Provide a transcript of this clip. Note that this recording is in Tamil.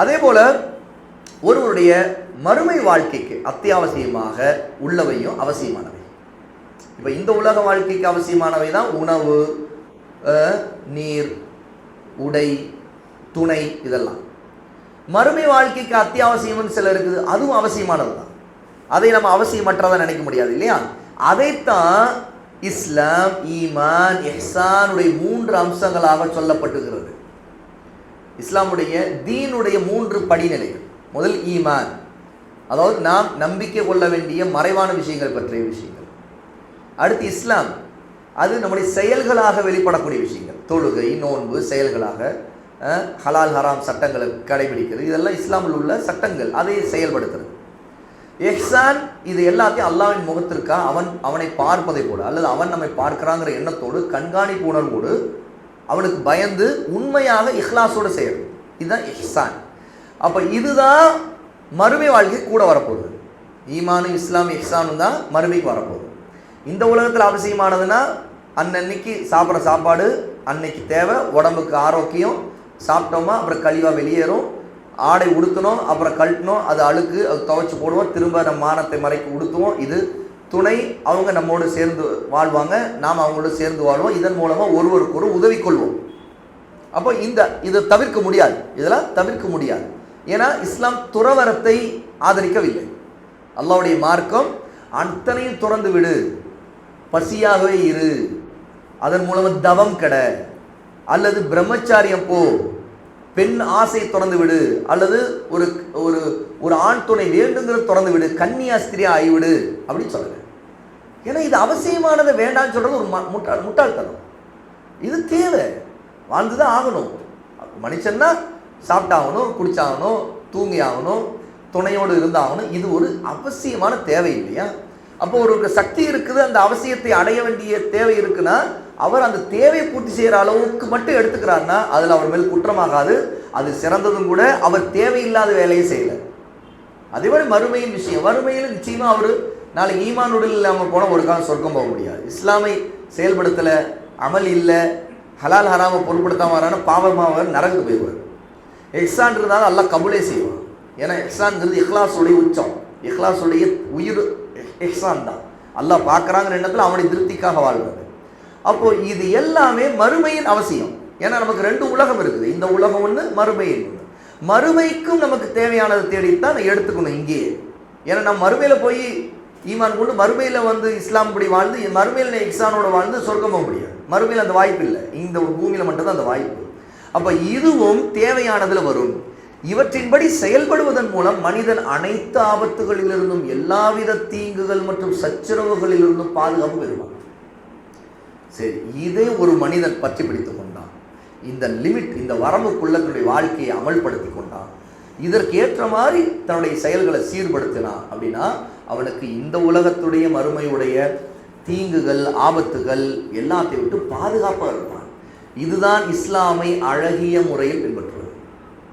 அதே போல் ஒருவருடைய மறுமை வாழ்க்கைக்கு அத்தியாவசியமாக உள்ளவையும் அவசியமானவை. இப்போ இந்த உலக வாழ்க்கைக்கு அவசியமானவை தான் உணவு நீர் உடை துணை இதெல்லாம். மறுமை வாழ்க்கைக்கு அத்தியாவசியம்னு சில இருக்குது அதுவும் அவசியமானது தான். அதை நம்ம அவசியமற்றதை நினைக்க முடியாது இல்லையா? அதைத்தான் இஸ்லாம் ஈமான் எஹ்சானுடைய மூன்று அம்சங்களாக சொல்லப்பட்டுகிறது. இஸ்லாமுடைய தீனுடைய மூன்று படிநிலைகள். முதல் ஈமான். அதாவது நாம் நம்பிக்கை கொள்ள வேண்டிய மறைவான விஷயங்கள் பற்றிய விஷயங்கள். அடுத்து இஸ்லாம். அது நம்முடைய செயல்களாக வெளிப்படக்கூடிய விஷயங்கள். தொழுகை நோன்பு செயல்களாக ஹலால் ஹராம் சட்டங்களை கடைபிடிக்கிறது. இதெல்லாம் இஸ்லாமில் உள்ள சட்டங்கள். அதை செயல்படுத்துறது. எஹ்சான் இது எல்லாத்தையும் அல்லாஹ்வின் முகத்திற்கா அவன் அவனை பார்ப்பதை போல அல்லது அவன் நம்மை பார்க்கிறாங்கிற எண்ணத்தோடு கண்காணிப்பு உணர்வோடு அவனுக்கு பயந்து உண்மையாக இஹ்லாஸோடு செய்யணும் இதுதான் இஹ்சான். அப்போ இதுதான் மறுமை வாழ்க்கை கூட வரப்போகுது. ஈமானும் இஸ்லாம் இஹ்சானும் தான் மறுமைக்கு வரப்போகுது. இந்த உலகத்தில் அவசியமானதுன்னா அன்னன்னைக்கு சாப்பிட்ற சாப்பாடு அன்னைக்கு தேவை உடம்புக்கு ஆரோக்கியம் சாப்பிட்டோமா அப்புறம் கழிவாக வெளியேறும் ஆடை உடுத்தணும் அப்புறம் கழட்டணும் அது அழுக்கு அது துவைச்சி போடுவோம் திரும்ப நம்ம மானத்தை மறைக்கு உடுத்துவோம் இது துணை அவங்க நம்மோடு சேர்ந்து வாழ்வாங்க நாம் அவங்களோட சேர்ந்து வாழ்வோம். இதன் மூலமாக ஒருவருக்கு ஒரு உதவி கொள்வோம் அப்போ இந்த இதை தவிர்க்க முடியாது. இதெல்லாம் தவிர்க்க முடியாது. ஏன்னா இஸ்லாம் துறவரத்தை ஆதரிக்கவில்லை. அல்லாவுடைய மார்க்கம் அத்தனையும் துறந்து விடு. பசியாகவே இரு. அதன் மூலமாக தவம் கெட. அல்லது பிரம்மச்சாரியம் போ. பெண் ஆசை திறந்து விடு அல்லது ஒரு ஒரு ஒரு ஆண் துணை வேண்டுங்கிறது திறந்து விடு கன்னியாஸ்திரியா ஆகிவிடு அப்படின்னு சொல்லுங்க. ஏன்னா இது அவசியமானதை வேண்டாம்னு சொல்றது ஒரு முட்டாள் முட்டாள்தனம். இது தேவை. வாழ்ந்து தான் ஆகணும் மனுஷன்னா சாப்பிட்டாகணும் குடிச்சாகணும் தூங்கி ஆகணும் துணையோடு இருந்தாகணும். இது ஒரு அவசியமான தேவை இல்லையா? அப்போ ஒரு சக்தி இருக்குது அந்த அவசியத்தை அடைய வேண்டிய தேவை இருக்குன்னா அவர் அந்த தேவையை பூர்த்தி செய்கிற அளவுக்கு மட்டும் எடுத்துக்கிறாருன்னா அதில் அவர் மேல் குற்றமாகாது அது சிறந்ததும் கூட அவர் தேவையில்லாத வேலையை செய்யலை. அதே மாதிரி மறுமையின் விஷயம். மறுமையில் நிச்சயமாக அவர் நாளைக்கு ஈமான் உடல் இல்லாமல் போனால் ஒரு காலம் சொர்க்கம் போக முடியாது. இஸ்லாமை செயல்படுத்தலை அமல் இல்லை ஹலால் ஹராமை பொருட்படுத்தாம வரான பாவமாக நரங்கு போயிடுவார். எக்ஸான் இருந்தாலும் எல்லாம் கபூலே செய்வான். ஏன்னா எக்ஸான்ங்கிறது இஹ்லாஸுடைய உச்சம். இஹ்லாஸுடைய உயிர் எஹ்சான் தான். அல்லாஹ் பார்க்குறாங்கிற எண்ணத்தில் அவனை திருப்திக்காக வாழ்வது அப்போ இது எல்லாமே மறுமையின் அவசியம். ஏன்னா நமக்கு ரெண்டு உலகம் இருக்குது. இந்த உலகம் ஒன்று மறுமையின் ஒன்று மறுமைக்கும் நமக்கு தேவையானதை தேடித்தான் எடுத்துக்கணும் இங்கேயே. ஏன்னா நம்ம மறுமையில் போய் ஈமான் கொண்டு மறுமையில் வந்து இஸ்லாம் படி வாழ்ந்து மறுமையில் நான் இக்ஸானோட வாழ்ந்து சொர்க்கம் போக முடியாது. மறுமையில் அந்த வாய்ப்பு இல்லை. இந்த பூமியில் மட்டும்தான் அந்த வாய்ப்பு. அப்போ இதுவும் தேவையானதில் வரும். இவற்றின்படி செயல்படுவதன் மூலம் மனிதன் அனைத்து ஆபத்துகளிலிருந்தும் எல்லாவித தீங்குகள் மற்றும் சச்சரவுகளிலிருந்தும் பாதுகாப்பு பெறுவான். சரி இதை ஒரு மனிதன் பற்றி பிடித்து கொண்டான். இந்த லிமிட் இந்த வரம்புக்குள்ள தன்னுடைய வாழ்க்கையை அமல்படுத்தி கொண்டான். இதற்கு ஏற்ற மாதிரி தன்னுடைய செயல்களை சீர்படுத்தினான். அப்படின்னா அவனுக்கு இந்த உலகத்துடைய மறுமையுடைய தீங்குகள் ஆபத்துகள் எல்லாத்தையும் விட்டு பாதுகாப்பாக இருப்பான். இதுதான் இஸ்லாமை அழகிய முறையில் பின்பற்றும்